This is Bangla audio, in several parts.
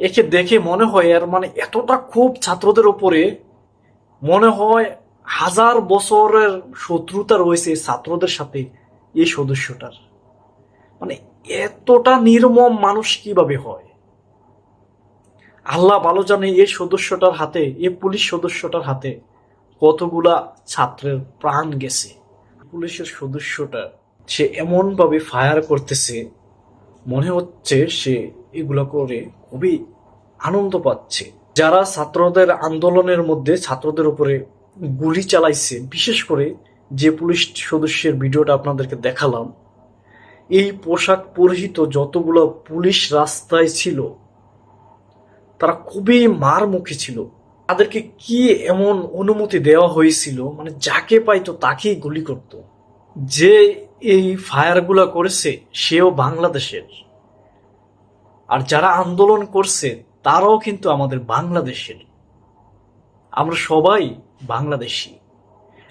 একে দেখে মনে হয় এর মানে এতটা খুব ছাত্রদের উপরে মনে হয় হাজার বছরের শত্রুতা রয়েছে ছাত্রদের সাথে এই সদস্যটার। মানে এতটা নির্মম মানুষ কীভাবে হয়? আল্লাহ ভালো জানে এই সদস্যটার হাতে, এই পুলিশ সদস্যটার হাতে কতগুলা ছাত্রের প্রাণ গেছে। পুলিশের সদস্যটা সে এমন ভাবে ফায়ার করতেছে মনে হচ্ছে সে এগুলো করে খুবই আনন্দ পাচ্ছে। যারা ছাত্রদের আন্দোলনের মধ্যে ছাত্রদের উপরে গুলি চালাইছে, বিশেষ করে যে পুলিশ সদস্যের ভিডিওটা আপনাদেরকে দেখালাম, এই পোশাক পরিহিত যতগুলো পুলিশ রাস্তায় ছিল, তারা খুবই মারমুখী ছিল। তাদেরকে কি এমন অনুমতি দেওয়া হয়েছিল? মানে যাকে পাইতো তাকেই গুলি করত। যে এই ফায়ারগুলো করেছে, সেও বাংলাদেশের। আর যারা আন্দোলন করছে, তারাও কিন্তু আমাদের বাংলাদেশের। আমরা সবাই বাংলাদেশি।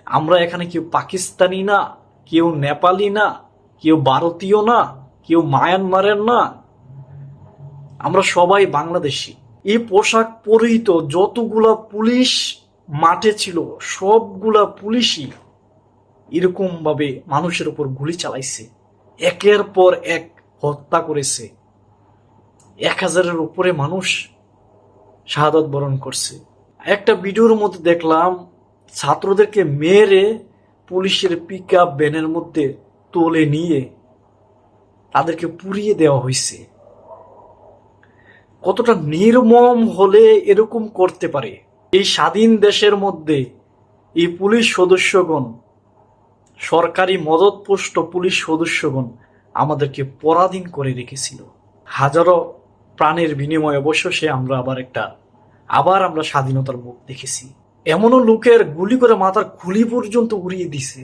আমরা এখানে কেউ পাকিস্তানি না, কেউ নেপালি না, কেউ ভারতীয় না, কেউ মায়ানমারের না। আমরা সবাই বাংলাদেশি। এই পোশাক পরিহিত যতগুলা পুলিশ মাঠে ছিল, সবগুলা পুলিশই এরকম ভাবে মানুষের উপর গুলি চালাইছে। একের পর এক হত্যা করেছে। এক হাজারের উপরে মানুষ শাহাদত বরণ করছে। একটা ভিডিওর মধ্যে দেখলাম, ছাত্রদেরকে মেরে পুলিশের পিক আপ ভ্যানের মধ্যে তোলে নিয়ে তাদেরকে পুড়িয়ে দেওয়া হয়েছে। কতটা নির্মম হলে এরকম করতে পারে? এই স্বাধীন দেশের মধ্যে এই পুলিশ সদস্যগণ, সরকারি মদতপুষ্ট পুলিশ সদস্যগণ আমাদেরকে পরাধীন করে রেখেছিল। হাজারো প্রাণের বিনিময়ে অবশ্য সে আমরা আবার একটা, আবার আমরা স্বাধীনতার মুখ দেখেছি। এমনও লোকের গুলি করে মাথার খুলি পর্যন্ত উড়িয়ে দিছে।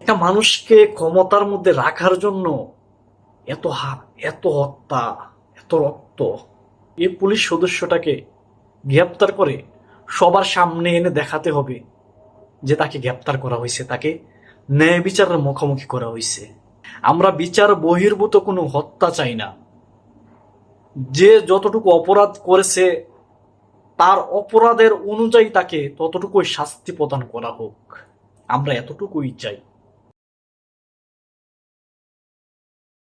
একটা মানুষকে ক্ষমতার মধ্যে রাখার জন্য এত হা এত হত্যা, এত রক্ত, এই পুলিশ সদস্যটাকে গ্রেপ্তার করে সবার সামনে এনে দেখাতে হবে যে তাকে গ্রেপ্তার করা হয়েছে, তাকে ন্যায় বিচারের মুখোমুখি করা হয়েছে। আমরা বিচার বহির্ভূত কোনো হত্যা চাই না। যে যতটুকু অপরাধ করেছে, তার অপরাধের অনুযায়ী তাকে ততটুকুই শাস্তি প্রদান করা হোক। আমরা এতটুকুই চাই।